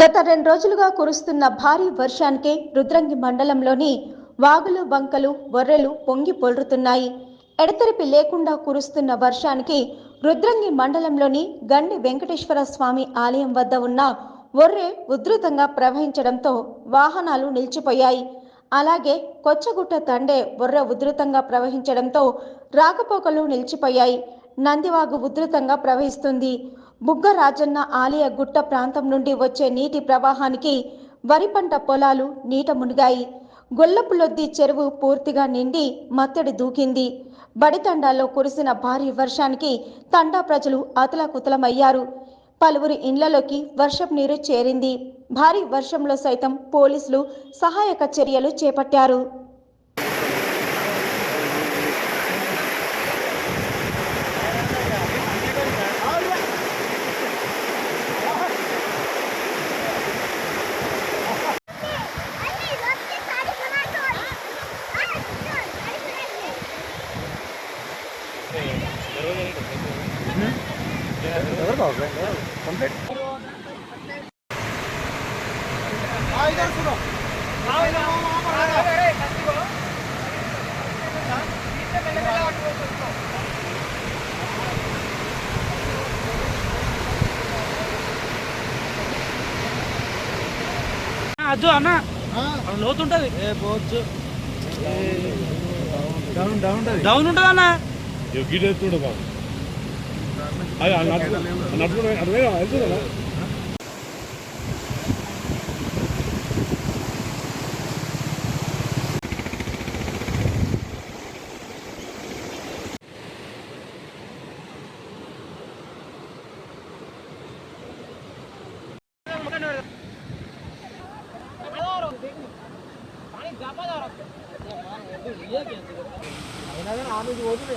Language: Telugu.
గత రెండు రోజులుగా కురుస్తున్న భారీ వర్షానికి రుద్రంగి మండలంలోని వాగులు వంకలు వర్రెలు పొంగి పొర్లుతున్నాయి ఎడతెరిపి లేకుండా కురుస్తున్న వర్షానికి రుద్రంగి మండలంలోని గండి వెంకటేశ్వర స్వామి ఆలయం వద్ద ఉన్న ఒర్రె ఉధృతంగా ప్రవహించడంతో వాహనాలు నిలిచిపోయాయి. అలాగే కొచ్చగుట్ట తండే ఒర్రె ఉధృతంగా ప్రవహించడంతో రాకపోకలు నిలిచిపోయాయి. నందివాగు ఉధృతంగా ప్రవహిస్తుంది. బుగ్గ రాజన్న ఆలయ గుట్ట ప్రాంతం నుండి వచ్చే నీటి ప్రవాహానికి వరి పంట పొలాలు నీట మునిగాయి. గొల్లపులొద్ది చెరువు పూర్తిగా నిండి మత్తడి దూకింది. బడితండాల్లో కురిసిన భారీ వర్షానికి తండా ప్రజలు అతలకుతలమయ్యారు పలువురి ఇండ్లలోకి వర్షపు నీరు చేరింది. భారీ వర్షంలో సైతం పోలీసులు సహాయక చర్యలు చేపట్టారు. అద్దు అన్న. లోతుంటది ఏ పోవచ్చు. డౌన్ డౌన్ డౌన్ ఉంటది. అన్న గిట్ ఎత్తుండే బాబు. అది నడుపు అర్థమే వెళ్తుందా అయినా కానీ ఆమె పోతుంది